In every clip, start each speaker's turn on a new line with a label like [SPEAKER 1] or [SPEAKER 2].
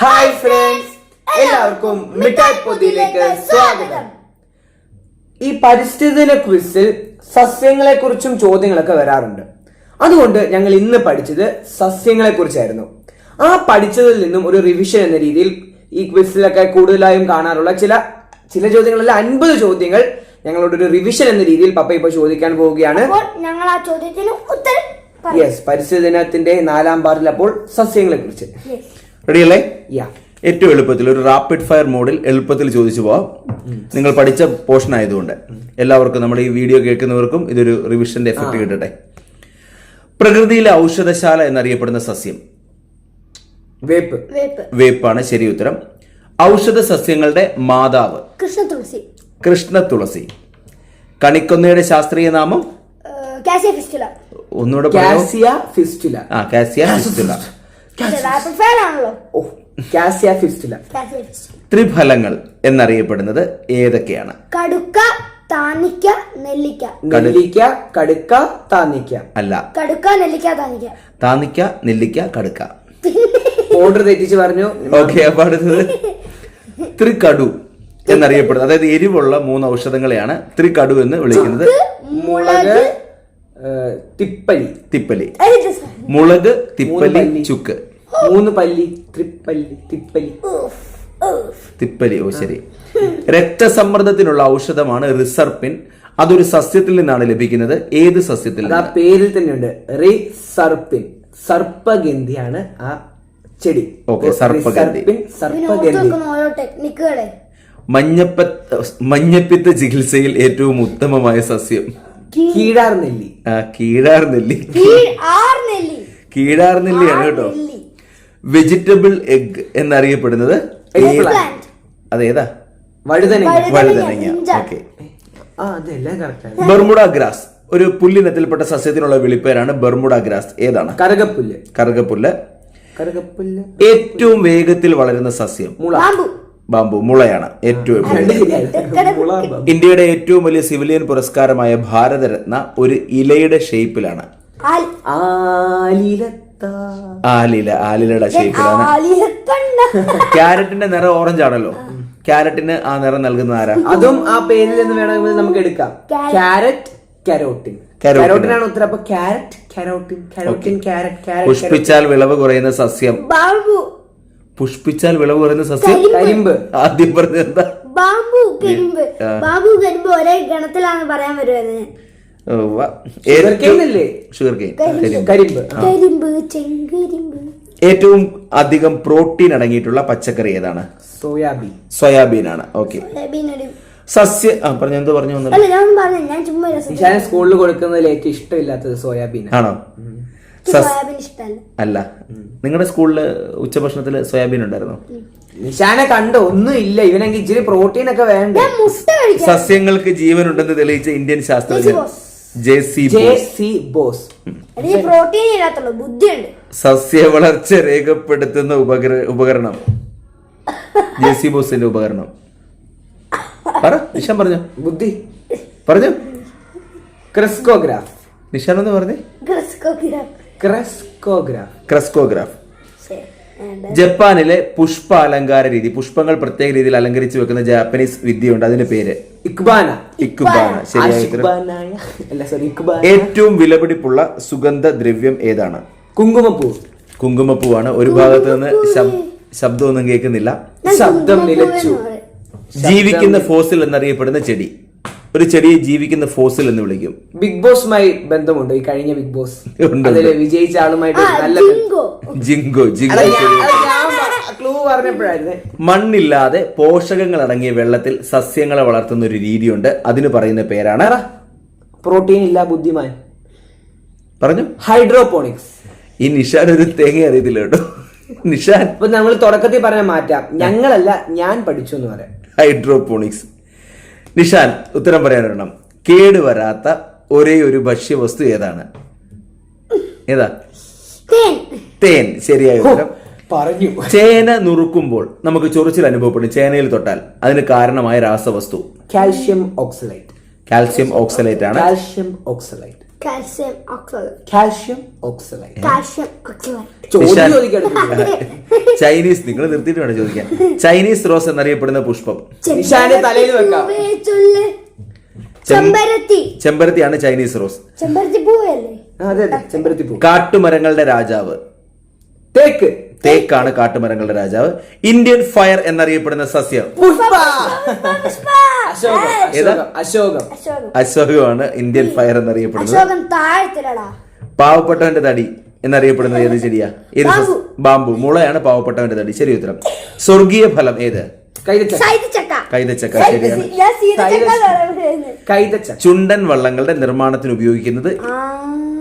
[SPEAKER 1] Hi friends എല്ലാവർക്കും മിഠായി പൊതിയിലേക്ക് സ്വാഗതം. ഈ പരിസ്ഥിതി ക്വിസിൽ സസ്യങ്ങളെ കുറിച്ചും ചോദ്യങ്ങളൊക്കെ വരാറുണ്ട്. അതുകൊണ്ട് ഞങ്ങൾ ഇന്ന് പഠിച്ചത് സസ്യങ്ങളെ കുറിച്ചായിരുന്നു. ആ പഠിച്ചതിൽ നിന്നും ഒരു റിവിഷൻ എന്ന രീതിയിൽ ഈ ക്വിസിലൊക്കെ കൂടുതലായും കാണാറുള്ള ചില ചില ചോദ്യങ്ങളല്ല അൻപത് ചോദ്യങ്ങൾ ഞങ്ങളോട് ഒരു റിവിഷൻ എന്ന രീതിയിൽ പപ്പ ഇപ്പോൾ ചോദിക്കാൻ പോവുകയാണ്.
[SPEAKER 2] ഞങ്ങൾ ആ ചോദ്യത്തിന് ഉത്തരം.
[SPEAKER 1] യെസ് പരിസ്ഥിതി ദിനത്തിന്റെ നാലാം പാർട്ടിൽ അപ്പോൾ സസ്യങ്ങളെ കുറിച്ച്.
[SPEAKER 3] റെഡിയല്ലേ
[SPEAKER 1] യാ
[SPEAKER 3] ഏറ്റവും എളുപ്പത്തിൽ ഒരു റാപ്പിഡ് ഫയർ മോഡിൽ എളുപ്പത്തിൽ ചോദിച്ചു പോവാം. നിങ്ങൾ പഠിച്ച പോർഷൻ ആയതുകൊണ്ട്. എല്ലാവർക്കും നമ്മുടെ ഈ വീഡിയോ കേൾക്കുന്നവർക്കും ഇതൊരു റിവിഷന്റെ എഫക്ട് കിട്ടട്ടെ. പ്രകൃതിയിലെ ഔഷധശാല എന്നറിയപ്പെടുന്ന സസ്യം?
[SPEAKER 1] വേപ്പ്.
[SPEAKER 2] വേപ്പ്.
[SPEAKER 3] വേപ്പാണ് ശരി ഉത്തരം. ഔഷധ സസ്യങ്ങളുടെ മാതാവ്?
[SPEAKER 2] കൃഷ്ണ തുളസി.
[SPEAKER 3] കൃഷ്ണ തുളസി. കണിക്കൊന്നയുടെ ശാസ്ത്രീയ നാമം?
[SPEAKER 2] Cassia fistula.
[SPEAKER 3] ഒന്നുകൂടെ
[SPEAKER 1] ഫിസ്റ്റുല.
[SPEAKER 3] ആ കാസിയ ഫിസ്റ്റുല.
[SPEAKER 1] കാസിയ ഫിസ്റ്റുല
[SPEAKER 3] ത്രിഫലങ്ങൾ എന്നറിയപ്പെടുന്നത് ഏതൊക്കെയാണ്?
[SPEAKER 2] കടുക്ക താനിക്ക നെല്ലിക്ക.
[SPEAKER 1] നെല്ലിക്ക കടുക്ക താനിക്ക
[SPEAKER 3] അല്ല.
[SPEAKER 2] കടുക്ക നെല്ലിക്ക താനിക്ക
[SPEAKER 3] താനിക്ക നെല്ലിക്ക കടുക്ക.
[SPEAKER 1] ഓർഡർ തെറ്റിച്ച് പറഞ്ഞു.
[SPEAKER 3] ഓക്കെ അപ്പൊ അടുത്തത്. ത്രികടു എന്നറിയപ്പെടുന്നത്. അതായത് എരിവുള്ള മൂന്ന് ഔഷധങ്ങളെയാണ് ത്രികടു എന്ന് വിളിക്കുന്നത്.
[SPEAKER 1] മുളക് തിപ്പലി.
[SPEAKER 3] തിപ്പലി. മുളക് തിപ്പലി ചുക്ക്.
[SPEAKER 1] മൂന്ന് പല്ലി ത്രിപ്പല്ലി തിപ്പലി.
[SPEAKER 3] തിപ്പലി ഓ ശരി. രക്തസമ്മർദ്ദത്തിനുള്ള ഔഷധമാണ് റിസർപ്പിൻ. അതൊരു സസ്യത്തിൽ നിന്നാണ് ലഭിക്കുന്നത്. ഏത് സസ്യത്തിൽ
[SPEAKER 1] അത് ആ പേരിൽ തന്നെയുണ്ട്. റി സർപ്പിൻ സർപ്പഗന്ധിയാണ് ആ ചെടി.
[SPEAKER 3] ഓക്കെ സർപ്പഗന്ധി.
[SPEAKER 1] റിസർപ്പിൻ, സർപ്പഗന്ധി
[SPEAKER 3] മഞ്ഞപ്പ മഞ്ഞപ്പിത്ത ചികിത്സയിൽ ഏറ്റവും ഉത്തമമായ സസ്യം.
[SPEAKER 1] കീഴാർ നെല്ലി
[SPEAKER 3] ആ കീഴാർ നെല്ലി
[SPEAKER 2] കീഴ് ആർ നെല്ലി
[SPEAKER 3] കീഴാർ നെല്ലിയാണ് കേട്ടോ വെജിറ്റബിൾ എഗ് എന്നറിയപ്പെടുന്നത്. അതേതാ?
[SPEAKER 1] വഴുതനങ്ങ.
[SPEAKER 2] വഴുതനങ്ങ.
[SPEAKER 3] ഓക്കെ. Bermuda grass. ഒരു പുല്ലിനത്തിൽപ്പെട്ട സസ്യത്തിനുള്ള വിളിപ്പേരാണ് ബർമുഡ ഗ്രാസ്. ഏതാണ്?
[SPEAKER 1] കറുകപ്പുല്ല്.
[SPEAKER 3] കറുകപ്പുല്ല്.
[SPEAKER 1] കറുകപ്പുല്ല്.
[SPEAKER 3] ഏറ്റവും വേഗത്തിൽ വളരുന്ന സസ്യം.
[SPEAKER 1] മുള.
[SPEAKER 2] ബാമ്പു
[SPEAKER 3] മുളയാണ് ഏറ്റവും. ഇന്ത്യയുടെ ഏറ്റവും വലിയ സിവിലിയൻ പുരസ്കാരമായ ഭാരതരത്ന ഒരു ഇലയുടെ ഷേപ്പിലാണ്. ആലില ആലിലയുടെ ഷേപ്പിലാണ്. ക്യാരറ്റിന്റെ നിറം ഓറഞ്ച് ആണല്ലോ. ക്യാരറ്റിന് ആ നിറം നൽകുന്ന ആരാ?
[SPEAKER 1] അതും ആ പേരിൽ നിന്ന് വേണമെങ്കിൽ നമുക്ക് എടുക്കാം.
[SPEAKER 2] Carrot.
[SPEAKER 1] ക്യാരറ്റ് കരോട്ടിൻ കരോട്ടിനാണ് ഉത്തരം? അപ്പൊ ക്യാരറ്റ് കരോട്ടിൻ കരോട്ടിൻ ക്യാരറ്റ്
[SPEAKER 3] പുഷ്പിച്ചാൽ വിളവ് കുറയുന്ന സസ്യം.
[SPEAKER 2] ബാമ്പു
[SPEAKER 3] പുഷ്പിച്ചാൽ വിളവ് പറയുന്ന സസ്യം
[SPEAKER 1] കരിമ്പ്.
[SPEAKER 3] ആദ്യം പറഞ്ഞത് എന്താ?
[SPEAKER 2] ബാമ്പു കരിമ്പ്. ബാമ്പു കരിമ്പ് ഒരേ ഗണത്തിലാണ് പറയാൻ വരുന്നത്?
[SPEAKER 3] ഷുഗർ കെയിൻ
[SPEAKER 1] കരിമ്പ്?
[SPEAKER 2] ചെങ്കരിമ്പ്.
[SPEAKER 3] ഏറ്റവും അധികം പ്രോട്ടീൻ അടങ്ങിയിട്ടുള്ള പച്ചക്കറി ഏതാണ്?
[SPEAKER 1] സോയാബീൻ.
[SPEAKER 3] സോയാബീൻ ആണ്. ഓക്കെ. സസ്യ ആ പറഞ്ഞു എന്തോ പറഞ്ഞു
[SPEAKER 2] അല്ല ഞാൻ പറഞ്ഞു ഞാൻ ചുമ്മാ രസം
[SPEAKER 1] നിഷാനെ സ്കൂളിൽ കൊടുക്കുന്നതിൽ ഏറ്റവും ഇഷ്ടമില്ലാത്തത് സോയാബീൻ
[SPEAKER 3] ആണോ? അല്ല. നിങ്ങളുടെ സ്കൂളിൽ ഉച്ചഭക്ഷണത്തിൽ സോയാബീൻ ഉണ്ടായിരുന്നു?
[SPEAKER 1] നിഷാനെ കണ്ടോ? ഒന്നും ഇല്ല. ഇവനെങ്കിൽ ഇച്ചിരി പ്രോട്ടീൻ ഒക്കെ വേണ്ട?
[SPEAKER 2] സസ്യങ്ങൾക്ക് ജീവൻ ഉണ്ടെന്ന്
[SPEAKER 3] സസ്യങ്ങൾക്ക് ജീവനുണ്ടെന്ന് തെളിയിച്ച ഇന്ത്യൻ ശാസ്ത്രജ്ഞൻ. J C
[SPEAKER 1] J
[SPEAKER 3] Bose. സസ്യ വളർച്ച രേഖപ്പെടുത്തുന്ന ഉപകര ഉപകരണം. ജെ സി ബോസിന്റെ ഉപകരണം. പറ നിഷാൻ പറഞ്ഞു?
[SPEAKER 1] ബുദ്ധി.
[SPEAKER 3] പറഞ്ഞു?
[SPEAKER 1] ക്രിസ്കോഗ്രാഫ്.
[SPEAKER 3] നിഷാൻ ഒന്ന് പറഞ്ഞേ.
[SPEAKER 2] Crescogram
[SPEAKER 1] crescograph.
[SPEAKER 3] ക്രസ്കോഗ്രാഫ്. ജപ്പാനിലെ പുഷ്പ അലങ്കാര രീതി പുഷ്പങ്ങൾ പ്രത്യേക രീതിയിൽ അലങ്കരിച്ചു വെക്കുന്ന ജാപ്പനീസ് വിദ്യയുണ്ട്. അതിന്റെ പേര്?
[SPEAKER 1] ഇക്ബാന.
[SPEAKER 3] ഇക്ബാന. ശരിയായ ഏറ്റവും വിലപിടിപ്പുള്ള സുഗന്ധ ദ്രവ്യം ഏതാണ്?
[SPEAKER 1] കുങ്കുമപ്പൂ.
[SPEAKER 3] കുങ്കുമപ്പൂവാണ്. ഒരു ഭാഗത്ത് നിന്ന് ശബ്- ശബ്ദമൊന്നും കേൾക്കുന്നില്ല.
[SPEAKER 1] ശബ്ദം നിലച്ചു.
[SPEAKER 3] ജീവിക്കുന്ന ഫോസിൽ എന്നറിയപ്പെടുന്ന ചെടി. ഒരു ചെടിയെ ജീവിക്കുന്ന ഫോസിൽ എന്ന് വിളിക്കും.
[SPEAKER 1] ബിഗ് ബോസുമായി ബന്ധമുണ്ട് ഈ കഴിഞ്ഞ ബിഗ് ബോസ്
[SPEAKER 3] അതിൽ
[SPEAKER 1] വിജയിച്ച ആളുമായിട്ട് നല്ല
[SPEAKER 2] ജിങ്കോ
[SPEAKER 3] ജിങ്കോ
[SPEAKER 1] ക്ലൂ പറഞ്ഞപ്പോഴായിരുന്നു.
[SPEAKER 3] മണ്ണില്ലാതെ പോഷകങ്ങൾ അടങ്ങിയ വെള്ളത്തിൽ സസ്യങ്ങളെ വളർത്തുന്ന ഒരു രീതിയുണ്ട്. അതിന് പറയുന്ന പേരാണ്
[SPEAKER 1] പ്രോട്ടീൻ ഇല്ല ബുദ്ധിമാൻ.
[SPEAKER 3] പറഞ്ഞു.
[SPEAKER 1] ഹൈഡ്രോപോണിക്സ്
[SPEAKER 3] ഈ നിഷാൻ ഒരു തേങ്ങ അറിയത്തില്ല കേട്ടോ. നിഷാൻ.
[SPEAKER 1] ഇപ്പൊ നമ്മൾ തുടക്കത്തിൽ പറഞ്ഞ മാറ്റാം. ഞങ്ങളല്ല ഞാൻ പഠിച്ചു എന്ന് പറയാം.
[SPEAKER 3] ഹൈഡ്രോപോണിക്സ് നിഷാൻ ഉത്തരം പറയാനൊരെണ്ണം കേടുവരാത്ത ഒരേ ഒരു ഭക്ഷ്യവസ്തു ഏതാണ്? ഏതാ?
[SPEAKER 2] തേൻ.
[SPEAKER 3] തേൻ. ശരിയായ ഉത്തരം.
[SPEAKER 1] പറഞ്ഞു.
[SPEAKER 3] ചേന നുറുക്കുമ്പോൾ നമുക്ക് ചൊറിച്ചിൽ അനുഭവപ്പെടും ചേനയിൽ തൊട്ടാൽ അതിന് കാരണമായ രാസവസ്തു.
[SPEAKER 1] Calcium oxalate.
[SPEAKER 3] കാൽസ്യം ഓക്സലേറ്റ് ആണ്.
[SPEAKER 1] Calcium oxalate.
[SPEAKER 2] Calcium oxalate
[SPEAKER 1] calcium oxalate
[SPEAKER 2] calcium oxalate
[SPEAKER 1] ചോദ്യം. ചോദിക്കട്ടെ
[SPEAKER 3] ചൈനീസ് നിങ്ങൾ നിർത്തിയിട്ട് വേണം ചോദിക്കാൻ. ചൈനീസ് റോസ് എന്നറിയപ്പെടുന്ന പുഷ്പം.
[SPEAKER 1] നിഷാന്റെ തലയിൽ വെക്കാം.
[SPEAKER 2] ചെമ്പരത്തി.
[SPEAKER 3] ചെമ്പരത്തിയാണ് ചൈനീസ് റോസ്.
[SPEAKER 2] ചെമ്പരത്തി പൂവല്ലേ?
[SPEAKER 1] അതെ അതെ. ചെമ്പരത്തി പൂ.
[SPEAKER 3] കാട്ടുമരങ്ങളുടെ രാജാവ്.
[SPEAKER 1] തേക്ക്.
[SPEAKER 3] തേക്കാണ് കാട്ടുമരങ്ങളുടെ രാജാവ്. ഇന്ത്യൻ ഫയർ എന്നറിയപ്പെടുന്ന സസ്യം.
[SPEAKER 1] അശോകം.
[SPEAKER 3] അശോകമാണ് ഇന്ത്യൻ ഫയർ എന്നറിയപ്പെടുന്നത്. പാവപ്പെട്ടവന്റെ തടി എന്നറിയപ്പെടുന്നത് ഏത് ചെടിയാ? ഏത്? ബാമ്പു. മുളയാണ് പാവപ്പെട്ടവന്റെ തടി. ശരി ഉത്തരം. സ്വർഗീയ ഫലം ഏത്? കൈതച്ചക്ക. ശരിയാണ്.
[SPEAKER 1] കൈതച്ച
[SPEAKER 3] ചുണ്ടൻ വള്ളങ്ങളുടെ നിർമ്മാണത്തിന് ഉപയോഗിക്കുന്നത്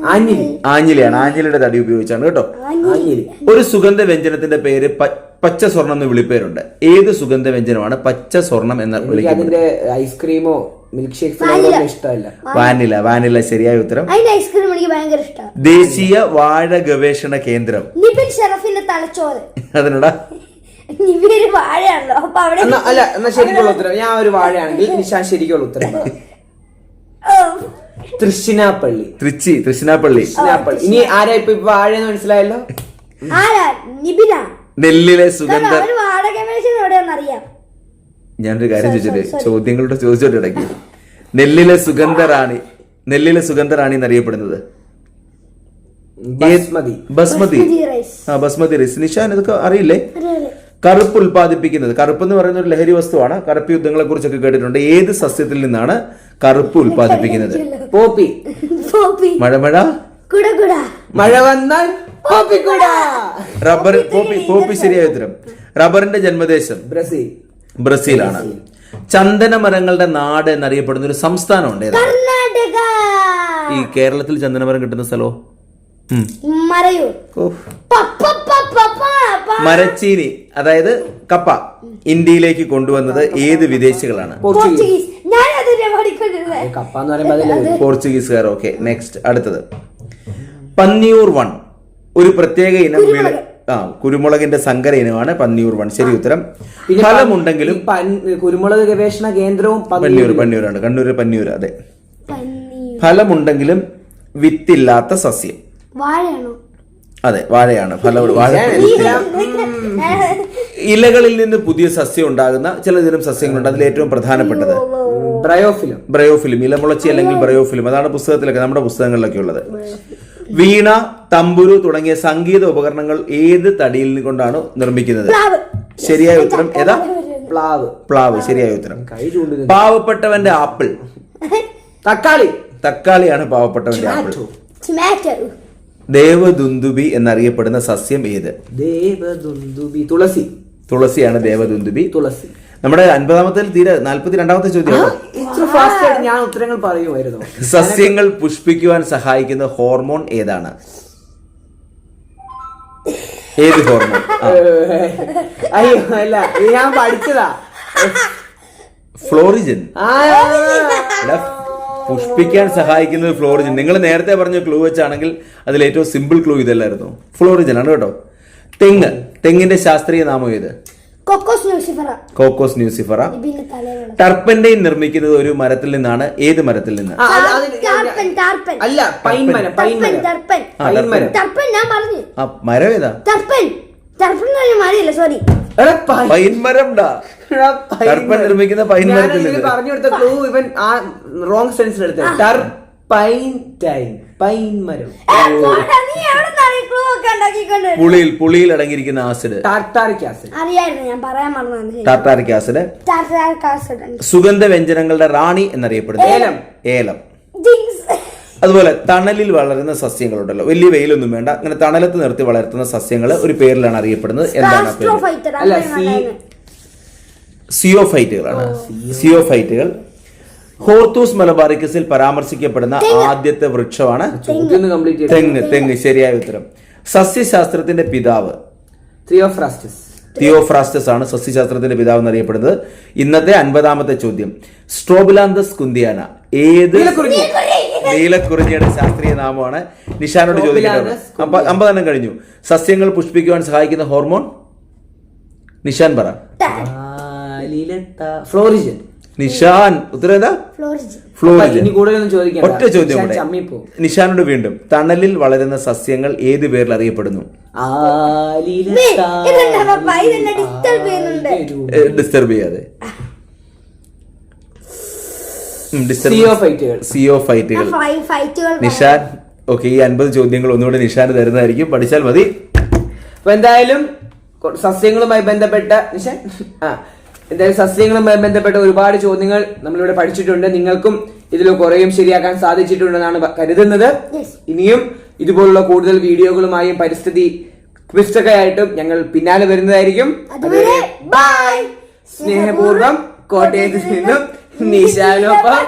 [SPEAKER 1] ആഞ്ഞിലി.
[SPEAKER 3] ആഞ്ഞിലിയാണ്. ആഞ്ഞിലിയുടെ തടി ഉപയോഗിച്ചാണ് കേട്ടോ.
[SPEAKER 1] ആഞ്ഞിലി.
[SPEAKER 3] ഒരു സുഗന്ധ വ്യഞ്ജനത്തിന്റെ പേര് പച്ച സ്വർണം എന്ന് വിളിപ്പേരുണ്ട്. ഏത് സുഗന്ധ വ്യഞ്ജനമാണ് പച്ച സ്വർണം എന്ന്
[SPEAKER 1] അതിന്റെ ഐസ്ക്രീമോ മിൽക്ക് ഷേക്ക് ഇഷ്ടമല്ല.
[SPEAKER 3] വാനില. വാനില. ശരിയായ ഉത്തരം?
[SPEAKER 2] ഐസ്ക്രീം എനിക്ക് ഭയങ്കര ഇഷ്ടമാണ്
[SPEAKER 3] ദേശീയ വാഴ ഗവേഷണ കേന്ദ്രം.
[SPEAKER 2] നിബിൻ ഷെറഫിന്റെ തലച്ചോറ്.
[SPEAKER 3] അതിനടാ.
[SPEAKER 1] അല്ല എന്നാ ശരിക്കുള്ള ഉത്തരം. ഞാൻ ഒരു വാഴയാണെങ്കിൽ നിഷാൻ ശരിക്കുള്ള ഉത്തരം. തൃശ്ശിനാപ്പള്ളി.
[SPEAKER 3] തൃച്ചി തൃശ്ശിനാപ്പള്ളി.
[SPEAKER 1] തൃശ്ശിനാപ്പള്ളി. ഇനി ആരാ ഇപ്പൊ ഇപ്പൊ വാഴയെന്ന് മനസ്സിലായല്ലോ?
[SPEAKER 2] ആരാ? നിബിന
[SPEAKER 3] നെല്ലിലെ സുഗന്ധ
[SPEAKER 2] ഒരു വാഴ ഗവേഷണം എവിടെയാണെന്ന് അറിയാം
[SPEAKER 3] ഞാനൊരു കാര്യം
[SPEAKER 2] sorry.
[SPEAKER 3] ചോദ്യങ്ങളുടെ ചോദിച്ചോട്ട് ഇടയ്ക്ക്. നെല്ലിലെ സുഗന്ധറാണി നെല്ലിലെ സുഗന്ധറാണി എന്നറിയപ്പെടുന്നത്?
[SPEAKER 1] ബസ്മതി.
[SPEAKER 3] ബസ്മതി.
[SPEAKER 2] ബസ്മതി റൈസ്.
[SPEAKER 3] ആ ബസ്മതി റൈസ്. നിഷാൻ ഇതൊക്കെ അറിയില്ലേ? കറുപ്പ് ഉൽപ്പാദിപ്പിക്കുന്നത്. കറുപ്പ് എന്ന് പറയുന്ന ഒരു ലഹരി വസ്തുവാണ്. കറുപ്പ് യുദ്ധങ്ങളെ കുറിച്ചൊക്കെ കേട്ടിട്ടുണ്ട്. ഏത് സസ്യത്തിൽ നിന്നാണ് കറുപ്പ് ഉൽപ്പാദിപ്പിക്കുന്നത്.
[SPEAKER 1] പോപ്പി.
[SPEAKER 2] പോപ്പി.
[SPEAKER 3] മഴ മഴ?
[SPEAKER 1] മഴ വന്നാൽ പോപ്പിക്കൂട
[SPEAKER 3] റബ്ബർ പോപ്പി പോപ്പി ശരിയായ ഉത്തരം. റബ്ബറിന്റെ ജന്മദേശം
[SPEAKER 1] ബ്രസീൽ.
[SPEAKER 3] ബ്രസീലാണ്. ചന്ദന മരങ്ങളുടെ നാട് എന്നറിയപ്പെടുന്ന ഒരു സംസ്ഥാനമുണ്ട്. ഈ കേരളത്തിൽ ചന്ദനമരം കിട്ടുന്ന സ്ഥലോ. മരച്ചീനി അതായത് കപ്പ ഇന്ത്യയിലേക്ക് കൊണ്ടുവന്നത് ഏത് വിദേശികളാണ്
[SPEAKER 1] പോർച്ചുഗീസ്
[SPEAKER 2] പോർച്ചുഗീസ് ഞാൻ അതിനെ പഠിക്കൊണ്ടിരുന്നത്
[SPEAKER 1] കപ്പ എന്ന് പറയുമ്പോൾ
[SPEAKER 3] പോർച്ചുഗീസുകാർ ഓക്കെ നെക്സ്റ്റ് അടുത്തത്. പന്നിയൂർ വൺ. ഒരു പ്രത്യേക ഇനം വിള ആ കുരുമുളകിന്റെ സങ്കര ഇനമാണ് പന്നിയൂർ വൺ. ശരി ഉത്തരം. ഫലമുണ്ടെങ്കിലും
[SPEAKER 1] കുരുമുളക് ഗവേഷണ കേന്ദ്രവും
[SPEAKER 3] പന്നിയൂർ പന്നിയൂരാണ്. കണ്ണൂർ പന്നിയൂർ അതെ. ഫലമുണ്ടെങ്കിലും വിത്തില്ലാത്ത സസ്യം. അതെ വാഴയാണ്. ഫലം വാഴ ഇലകളിൽ നിന്ന് പുതിയ സസ്യം ഉണ്ടാകുന്ന ചിലതരം സസ്യങ്ങളുണ്ട്. അതിൽ ഏറ്റവും പ്രധാനപ്പെട്ടത്
[SPEAKER 1] ബ്രയോഫിലം.
[SPEAKER 3] ബ്രയോഫിലിം ഇലമുളച്ചി അല്ലെങ്കിൽ ബ്രയോഫിലിം. അതാണ് പുസ്തകത്തിലൊക്കെ നമ്മുടെ പുസ്തകങ്ങളിലൊക്കെ ഉള്ളത്. വീണ തമ്പുരു തുടങ്ങിയ സംഗീത ഉപകരണങ്ങൾ ഏത് തടിയിൽ കൊണ്ടാണ് നിർമ്മിക്കുന്നത്?
[SPEAKER 2] പ്ലാവ്.
[SPEAKER 3] ശരിയായ ഉത്തരം ഏതാ?
[SPEAKER 1] പ്ലാവ്.
[SPEAKER 3] പ്ലാവ് ശരിയായ ഉത്തരം. പാവപ്പെട്ടവന്റെ ആപ്പിൾ.
[SPEAKER 1] തക്കാളി.
[SPEAKER 3] തക്കാളിയാണ് പാവപ്പെട്ടവന്റെ ആപ്പിൾ.
[SPEAKER 2] ദേവദുന്തുബി
[SPEAKER 3] ദേവദുന്ദുബി എന്നറിയപ്പെടുന്ന സസ്യം ഏത്?
[SPEAKER 1] ദേവദുന്ദുബി. തുളസി.
[SPEAKER 3] തുളസിയാണ് ദേവദുന്ദുബി.
[SPEAKER 1] തുളസി.
[SPEAKER 3] നമ്മുടെ അൻപതാമത്തെ തീരെ നാല്പത്തി രണ്ടാമത്തെ ചോദ്യം
[SPEAKER 1] ഞാൻ ഉത്തരങ്ങൾ പറയുമായിരുന്നു.
[SPEAKER 3] സസ്യങ്ങൾ പുഷ്പിക്കുവാൻ സഹായിക്കുന്ന ഹോർമോൺ ഏതാണ്? ഏത് ഹോർമോൺ?
[SPEAKER 1] അയ്യോ അല്ല ഞാൻ പഠിച്ചതാ.
[SPEAKER 3] ഫ്ലോറിജൻ. പുഷ്പിക്കാൻ സഹായിക്കുന്നത് ഫ്ലോറിജൻ. നിങ്ങൾ നേരത്തെ പറഞ്ഞ ക്ലൂ വെച്ചാണെങ്കിൽ അതിൽ ഏറ്റവും സിമ്പിൾ ക്ലൂ ഇതല്ലായിരുന്നു. ഫ്ലോറിജൻ ആണ് കേട്ടോ. തെങ്ങ്. തെങ്ങിന്റെ ശാസ്ത്രീയ നാമം ഏത്?
[SPEAKER 2] Cocos nucifera
[SPEAKER 3] cocos nucifera turpentine നിർമ്മിക്കുന്നത് ഒരു മരത്തിൽ നിന്നാണ്. ഏത് മരത്തിൽ നിന്ന്?
[SPEAKER 1] അല്ല
[SPEAKER 2] പൈൻ മരം പറഞ്ഞു
[SPEAKER 3] ആ മരം. ഏതാ?
[SPEAKER 2] ടർപ്പൻ. ടർപ്പൻ എന്ന് സോറി
[SPEAKER 1] പൈൻ പൈൻ
[SPEAKER 3] ടർപ്പൻ
[SPEAKER 1] മരം.
[SPEAKER 3] നിർമ്മിക്കുന്ന പൈൻ മരത്തിൽ നിന്ന്.
[SPEAKER 1] പറഞ്ഞു കൊടുത്ത ക്ലൂ ഇവൻ ആ റോങ് സെൻസിൽ എടുത്ത ടർപ്പൈൻ പൈൻ ടൈം. പൈൻ മരം?
[SPEAKER 3] പുളിയിൽ പുളിയിൽ അടങ്ങിയിരിക്കുന്ന ആസിഡ്
[SPEAKER 1] ടാർട്ടാറിക് ആസിഡ്
[SPEAKER 2] അറിയായിരുന്നു ഞാൻ പറയാൻ മറന്നു
[SPEAKER 3] ടാർട്ടാറിക് ആസിഡ്
[SPEAKER 2] ടാർട്ടാറിക് ആസിഡ്
[SPEAKER 3] സുഗന്ധ വ്യഞ്ജനങ്ങളുടെ റാണി എന്നറിയപ്പെടുന്നത്
[SPEAKER 1] ഏലം.
[SPEAKER 3] ഏലം.
[SPEAKER 2] ജിങ്സ്
[SPEAKER 3] അതുപോലെ തണലിൽ വളരുന്ന സസ്യങ്ങളുണ്ടല്ലോ. വലിയ വെയിലൊന്നും വേണ്ട. അങ്ങനെ തണലത്ത് നിർത്തി വളർത്തുന്ന സസ്യങ്ങൾ ഒരു പേരിലാണ് അറിയപ്പെടുന്നത്. എന്താണ് പേര്? സിയോഫൈറ്റുകളാണ്. സിയോഫൈറ്റുകൾ ഹോർത്തൂസ് മലബാറിക്കസിൽ പരാമർശിക്കപ്പെടുന്ന ആദ്യത്തെ വൃക്ഷമാണ് തെങ്ങ്. തെങ്ങ് ശരിയായ ഉത്തരം. സസ്യശാസ്ത്രത്തിന്റെ പിതാവ്.
[SPEAKER 1] തിയോഫ്രാസ്റ്റസ്
[SPEAKER 3] തിയോഫ്രാസ്റ്റസ് ആണ് സസ്യശാസ്ത്രത്തിന്റെ പിതാവ് എന്നറിയപ്പെടുന്നത്. ഇന്നത്തെ അൻപതാമത്തെ ചോദ്യം. സ്ട്രോബിലാന്തസ് കുന്തിയാന ഏത്
[SPEAKER 1] നീലക്കുറിഞ്ഞി.
[SPEAKER 3] നീലക്കുറിഞ്ഞിയുടെ ശാസ്ത്രീയ നാമമാണ്. നിഷാനോട് ചോദിക്കുന്നത് അമ്പതെണ്ണം കഴിഞ്ഞു. സസ്യങ്ങൾ പുഷ്പിക്കുവാൻ സഹായിക്കുന്ന ഹോർമോൺ? നിഷാൻ പറ.
[SPEAKER 1] ഫ്ലോറിജൻ.
[SPEAKER 3] നിഷാൻ ഉത്തരം എന്താ
[SPEAKER 2] ഫ്ലോറിജ്.
[SPEAKER 3] ഒറ്റ ചോദ്യം കൂടെ. നിഷാനോട് വീണ്ടും തണലിൽ വളരുന്ന സസ്യങ്ങൾ ഏത് പേരിൽ അറിയപ്പെടുന്നു? ഡിസ്റ്റർബ് ചെയ്യാതെ.
[SPEAKER 1] സിയോ
[SPEAKER 3] സിഒ ഫൈറ്റുകൾ
[SPEAKER 2] ഫൈറ്റുകൾ
[SPEAKER 3] നിഷാൻ ഓക്കെ ഈ അൻപത് ചോദ്യങ്ങൾ ഒന്നുകൂടെ നിഷാന് തരുന്നതായിരിക്കും. പഠിച്ചാൽ മതി.
[SPEAKER 1] അപ്പൊ എന്തായാലും സസ്യങ്ങളുമായി ബന്ധപ്പെട്ട നിഷാൻ? ആ എന്തായാലും സസ്യങ്ങളുമായി ബന്ധപ്പെട്ട ഒരുപാട് ചോദ്യങ്ങൾ നമ്മളിവിടെ പഠിച്ചിട്ടുണ്ട്. നിങ്ങൾക്കും ഇതിൽ കുറേയും ശരിയാക്കാൻ സാധിച്ചിട്ടുണ്ടെന്നാണ് കരുതുന്നത്. ഇനിയും ഇതുപോലുള്ള കൂടുതൽ വീഡിയോകളുമായും പരിസ്ഥിതി ക്വിസ്റ്റൊക്കെ ആയിട്ടും ഞങ്ങൾ പിന്നാലെ വരുന്നതായിരിക്കും.
[SPEAKER 2] അതുവരെ ബൈ
[SPEAKER 1] സ്നേഹപൂർവം കോട്ടയത്ത് നിന്നും നിശാനൊപ്പം